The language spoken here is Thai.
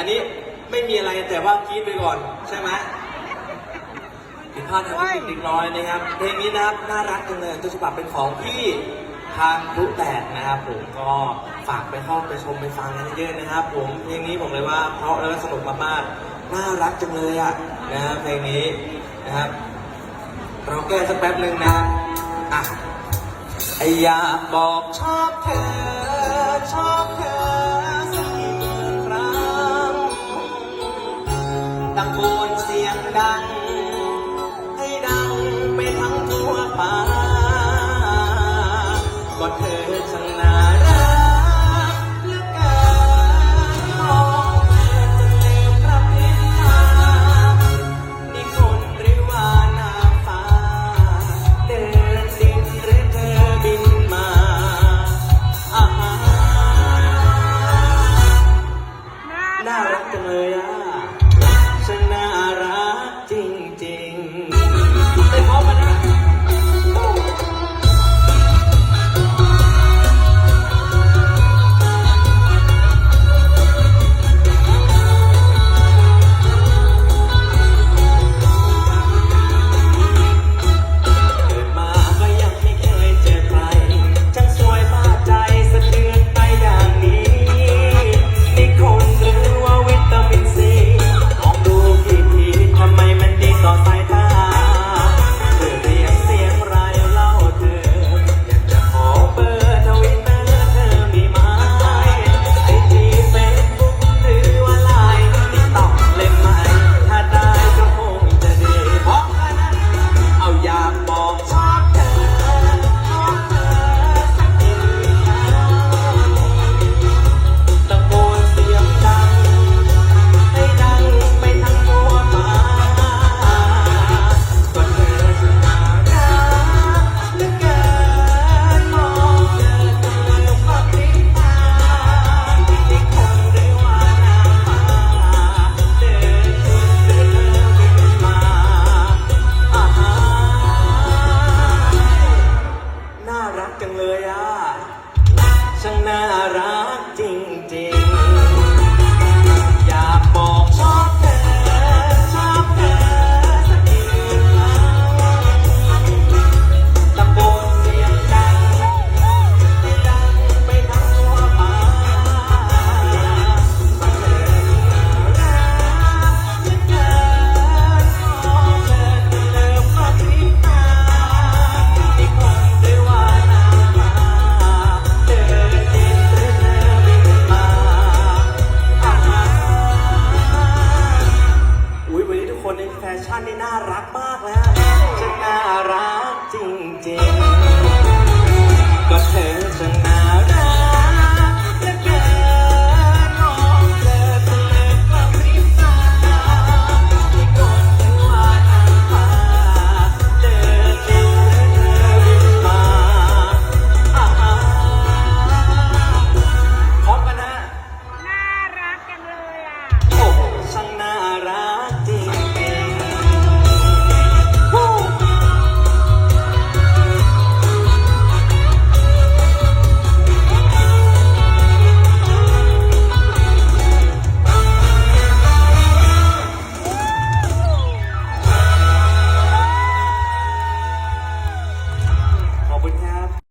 อะไรนะฮะอันนี้ไม่มีอะไรแต่ว่ากรีดไปก่อนใช่ไหมผิดพลาดทางเทคนิคเล็กน้อยนะครับ เพลงนี้นะครับน่ารักจังเลยตัวฉบับเป็นของพี่ทางรู้แตกนะครับผมก็ฝากไปเข้าไปชมไปฟังกันเยอะๆนะครับ ผมเพลงนี้ผมเลยว่าเพราะแล้วก็สนุกมากๆน่ารักจังเลยอะนะฮะเพลงนี้นะครับ เราแก้สักแป๊บหนึ่งนะอะอยากบอกชอบเธอชอบ ชั่นนี่น่ารักมากแล้วฉันน่ารักจริงๆ